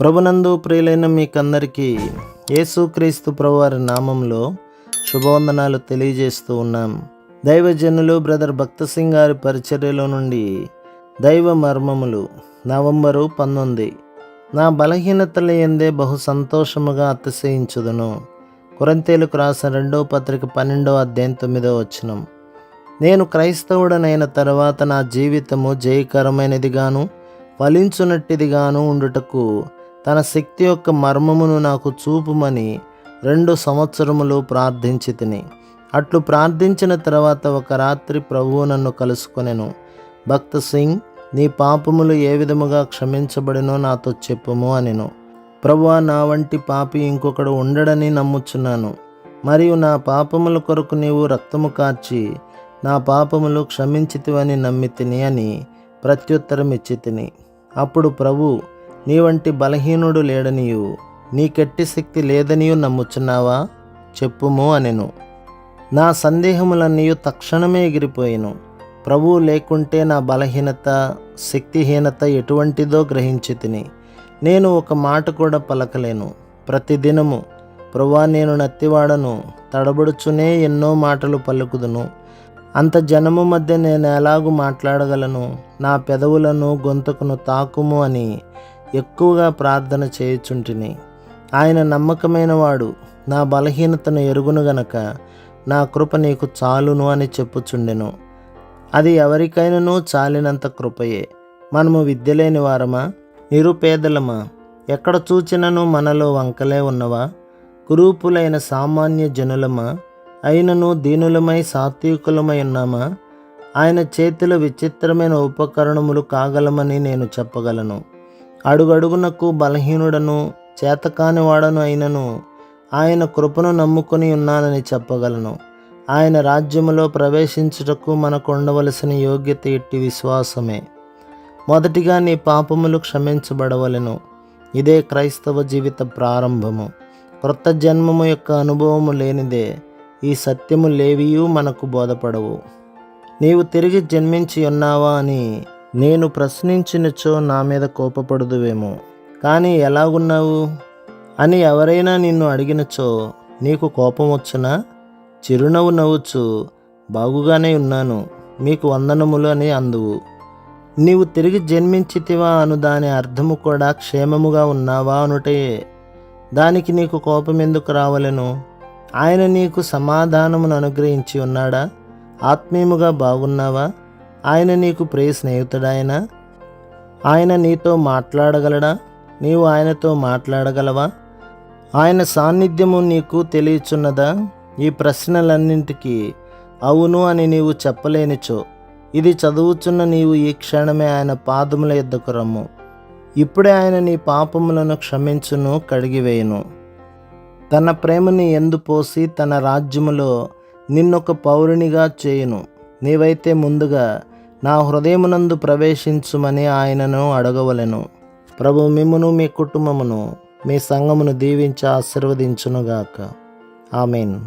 ప్రభునందు ప్రియులైన మీకందరికీ యేసుక్రీస్తు ప్రభువారి నామంలో శుభవందనాలు తెలియజేస్తూ ఉన్నాం. దైవజనులు బ్రదర్ భక్త సింగ్ గారి పరిచర్యలో నుండి దైవ మర్మములు నవంబరు పంతొమ్మిది. నా బలహీనతల ఎందే బహు సంతోషముగా అతిశయించుదును. కొరంతేలకు రాసిన రెండవ పత్రిక పన్నెండవ అధ్యాయం తొమ్మిదో వచనం. నేను క్రైస్తవుడనైన తర్వాత నా జీవితము జయకరమైనదిగాను ఫలించునట్టిదిగాను ఉండుటకు తన శక్తి యొక్క మర్మమును నాకు చూపుమని రెండు సంవత్సరములు ప్రార్థించి తిని. అట్లు ప్రార్థించిన తర్వాత ఒక రాత్రి ప్రభువు నన్ను కలుసుకొనెను. భక్త సింగ్ నీ పాపములు ఏ విధముగా క్షమించబడినో నాతో చెప్పుము అనెను. ప్రభువా నా వంటి పాపి ఇంకొకడు ఉండడని నమ్ముచున్నాను. మరియు నా పాపముల కొరకు నీవు రక్తము కార్చి నా పాపములు క్షమించితివని నమ్మి తిని అని ప్రత్యుత్తరం ఇచ్చి తిని. అప్పుడు ప్రభు నీ వంటి బలహీనుడు లేడనియు నీకెట్టి శక్తి లేదనియు నమ్ముచున్నావా? చెప్పుము అనెను. నా సందేహములన్నీ తక్షణమే ఎగిరిపోయాను. ప్రభువు లేకుంటే నా బలహీనత శక్తిహీనత ఎటువంటిదో గ్రహించి తిని నేను ఒక మాట కూడా పలకలేను. ప్రతిదినము ప్రభా నేను నత్తివాడను తడబడుచునే ఎన్నో మాటలు పలుకుదును. అంత జనము మధ్య నేను ఎలాగూ మాట్లాడగలను? నా పెదవులను గొంతుకును తాకుము అని ఎక్కువగా ప్రార్థన చేయుచుంటిని. ఆయన నమ్మకమైన వాడు నా బలహీనతను ఎరుగును గనక నా కృప నీకు చాలును అని చెప్పుచుండెను. అది ఎవరికైనానూ చాలినంత కృపయే. మనము విద్య లేని వారమా? నిరుపేదలమా? ఎక్కడ చూచినను మనలో వంకలే ఉన్నవా? కురూపులైన సామాన్య జనులమా? అయినను దీనులమై సాత్వికులమై ఉన్నామా? ఆయన చేతిలో విచిత్రమైన ఉపకరణములు కాగలమని నేను చెప్పగలను. అడుగడుగునకు బలహీనుడను చేతకాని వాడను అయినను ఆయన కృపను నమ్ముకొని ఉన్నానని చెప్పగలను. ఆయన రాజ్యములో ప్రవేశించుటకు మనకు ఉండవలసిన యోగ్యత ఇట్టి విశ్వాసమే. మొదటిగా నీ పాపములు క్షమించబడవలెను. ఇదే క్రైస్తవ జీవిత ప్రారంభము. క్రొత్త జన్మము యొక్క అనుభవము లేనిదే ఈ సత్యము లేవియూ మనకు బోధపడవు. నీవు తిరిగి జన్మించి ఉన్నావా అని నేను ప్రశ్నించినచో నా మీద కోపపడదువేమో. కానీ ఎలాగున్నావు? అని ఎవరైనా నిన్ను అడిగినచో నీకు కోపం వచ్చునా చిరునవ్వు నవ్వుచు బాగుగానే ఉన్నాను మీకు వందనములు అని అందువు. నీవు తిరిగి జన్మించితివా అను దాని అర్థము కూడా క్షేమముగా ఉన్నావా అనుటే దానికి నీకు కోపం ఎందుకు రావలను? ఆయన నీకు సమాధానమును అనుగ్రహించి ఉన్నాడా? ఆత్మీయముగా బాగున్నావా? ఆయన నీకు ప్రియ స్నేహితుడాయన ఆయన నీతో మాట్లాడగలడా? నీవు ఆయనతో మాట్లాడగలవా? ఆయన సాన్నిధ్యము నీకు తెలియచున్నదా? ఈ ప్రశ్నలన్నింటికి అవును అని నీవు చెప్పలేనిచో ఇది చదువుచున్న నీవు ఈ క్షణమే ఆయన పాదముల ఎద్దకు రమ్ము. ఇప్పుడే ఆయన నీ పాపములను క్షమించును కడిగివేయును. తన ప్రేమని ఎందు పోసి తన రాజ్యములో నిన్నొక పౌరునిగా చేయును. నీవైతే ముందుగా నా హృదయమునందు ప్రవేశించుమని ఆయనను అడగవలెను. ప్రభు మిమ్మును మీ కుటుంబమును మీ సంఘమును దీవించి ఆశీర్వదించునుగాక. ఆమెన్.